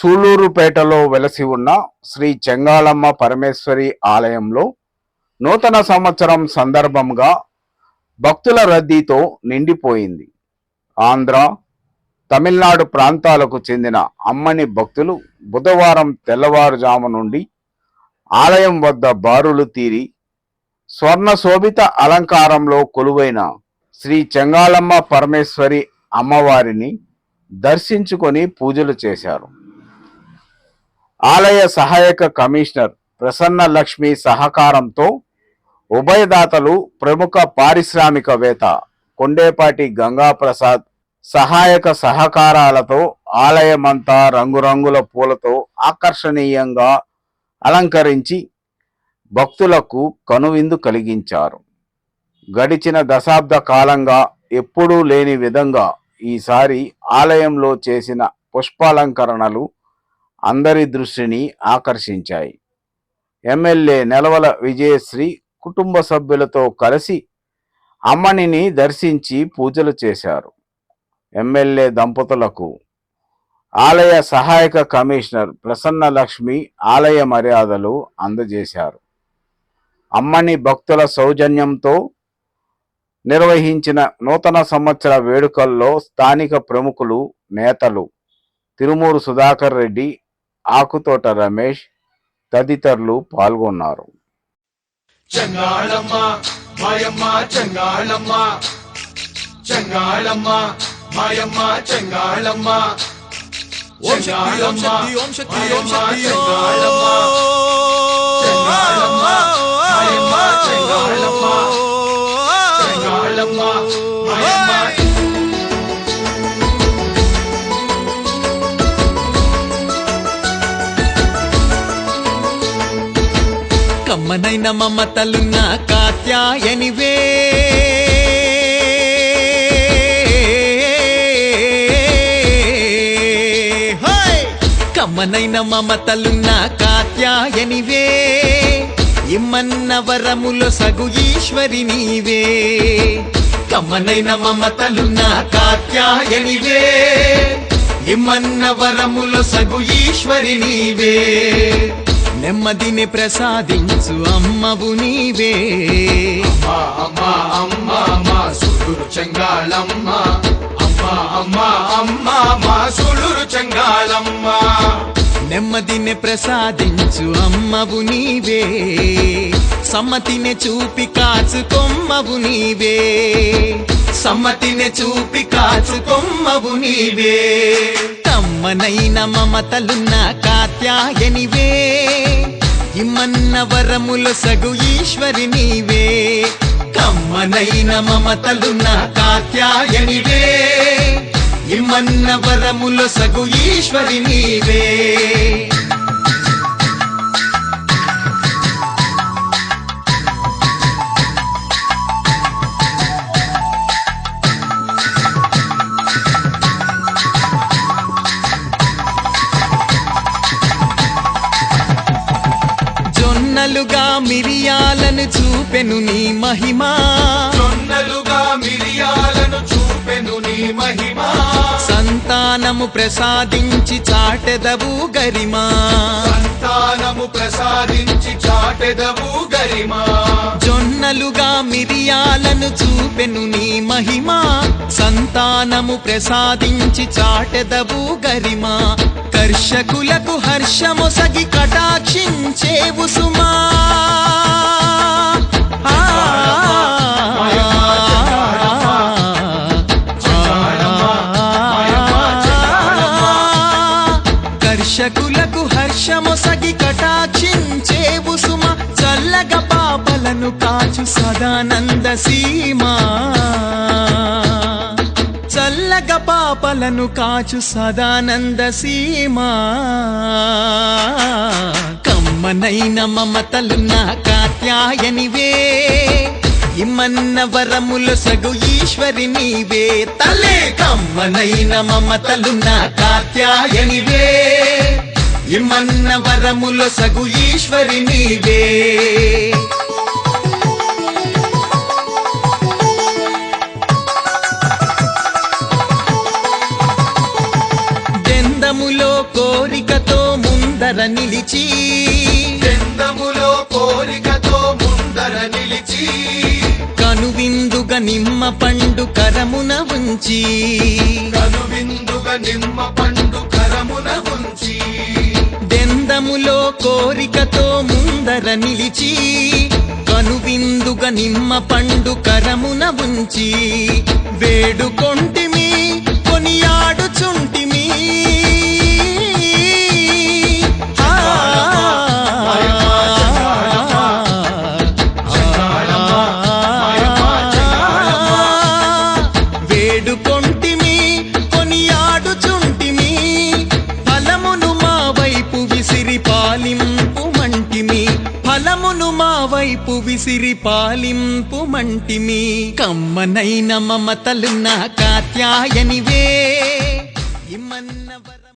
సూలూరుపేటలో వెలసి ఉన్న శ్రీ చెంగాళమ్మ పరమేశ్వరి ఆలయంలో నూతన సంవత్సరం సందర్భంగా భక్తుల రద్దీతో నిండిపోయింది. ఆంధ్ర తమిళనాడు ప్రాంతాలకు చెందిన అమ్మని భక్తులు బుధవారం తెల్లవారుజాము నుండి ఆలయం వద్ద బారులు తీరి స్వర్ణ శోభిత అలంకారంలో కొలువైన శ్రీ చెంగాళమ్మ పరమేశ్వరి అమ్మవారిని దర్శించుకొని పూజలు చేశారు. ఆలయ సహాయక కమిషనర్ ప్రసన్న లక్ష్మి సహకారంతో ఉభయదాతలు ప్రముఖ పారిశ్రామికవేత్త కొండేపాటి గంగాప్రసాద్ సహాయక సహకారాలతో ఆలయమంతా రంగురంగుల పూలతో ఆకర్షణీయంగా అలంకరించి భక్తులకు కనువిందు కలిగించారు. గడిచిన దశాబ్ద కాలంగా ఎప్పుడూ లేని విధంగా ఈసారి ఆలయంలో చేసిన పుష్పాలంకరణలు అందరి దృష్టిని ఆకర్షించాయి. ఎమ్మెల్యే నెలవల విజయశ్రీ కుటుంబ సభ్యులతో కలిసి అమ్మనిని దర్శించి పూజలు చేశారు. ఎమ్మెల్యే దంపతులకు ఆలయ సహాయక కమిషనర్ ప్రసన్న లక్ష్మి ఆలయ మర్యాదలు అందజేశారు. అమ్మని భక్తుల సౌజన్యంతో నిర్వహించిన నూతన సంవత్సర వేడుకల్లో స్థానిక ప్రముఖులు నేతలు తిరుమూరు సుధాకర్ రెడ్డి ఆకుతోట రమేష్ తదితరులు పాల్గొన్నారు. చెంగాళమ్మ మాయమ్మ చెంగాళమ్మ. చెంగాళమ్మ మాయమ్మ చెంగాళమ్మ. ఓం శక్తి ఓం శక్తి ఓం శక్తి ఓం శక్తి చెంగాళమ్మ కమ్మనైన మమతలున్న కాత్యాయనివే. హోయ్! కమ్మనైన మమతలున్న కాత్యాయనివే. ఇమ్మన్న వరములో సగు ఈశ్వరి నీవే. కమ్మనైన మమతలున్న కాత్యాయనివే. ఇమ్మన్న వరములో సగు ఈశ్వరి నీవే. నెమ్మదిని ప్రసాదించు అమ్మవు నీవే. అమ్మ అమ్మ అమ్మ అమ్మ సుడురు చెంగాళమ్మ అమ్మ అమ్మ అమ్మ అమ్మ సుడురు చెంగాళమ్మ నెమ్మదిని ప్రసాదించు అమ్మవు నీవే. సమ్మతిని చూపి కాచుకొమ్మవు నీవే. సమ్మతిని చూపి కాచుకొమ్మవు నీవే. కమ్మనైన మమతలున్న కాత్యాయనివే ఇమ్మన్న వరముల సగు ఈశ్వరి నీవే. కమ్మనైన మమతలున్న కాత్యాయనివే. ఇమ్మన్న వరముల సగు ఈశ్వరి నీవే. మిరియాలను చూపెను నీ మహిమా. జొన్నలుగా మిరియాలను చూపెను నీ మహిమ. సంతానము ప్రసాదించి చాటెదవు గరిమా. సంతానము ప్రసాదించి చాటెదవు గరిమా. జొన్నలుగా మిరియాలను చూపెను నీ మహిమా. సంతానము ప్రసాదించి చాటెదవు గరిమా. కర్షకులకు హర్షమొసగి కటాక్షించేవు సుమా కర్షకులకు హర్షమొసగి కటాక్షించేవు సుమ చల్లగ పాపలను కాచు సదానంద సీమా. చల్లగ పాపలను కాచు సదానంద సీమా. కమ్మనైన మమతలున్న కాత్యాయనివే. ఇమ్మన్న వరముల సగు ఈశ్వరి నీవే. తలే కమ్మనైన మమతలు నా కాత్యాయనివే ఇమ్మన్న వరముల సగు ఈశ్వరి నీవే. దెందములో కోరికతో ముందర నిలిచి కనువిందుగ నిమ్మ పండు కరమున ఉంచి. కనువిందుగా నిమ్మ పండు కరమున ఉంచి. దెందములో కోరికతో ముందర నిలిచి. కనువిందుగ నిమ్మ పండు కరమున ఉంచి. వేడుకొంటిమి వైపు విసిరి పాలింపు మంటిమి. కమ్మనైన మమతలు నా కాత్యాయనివే. ఇమ్మన్న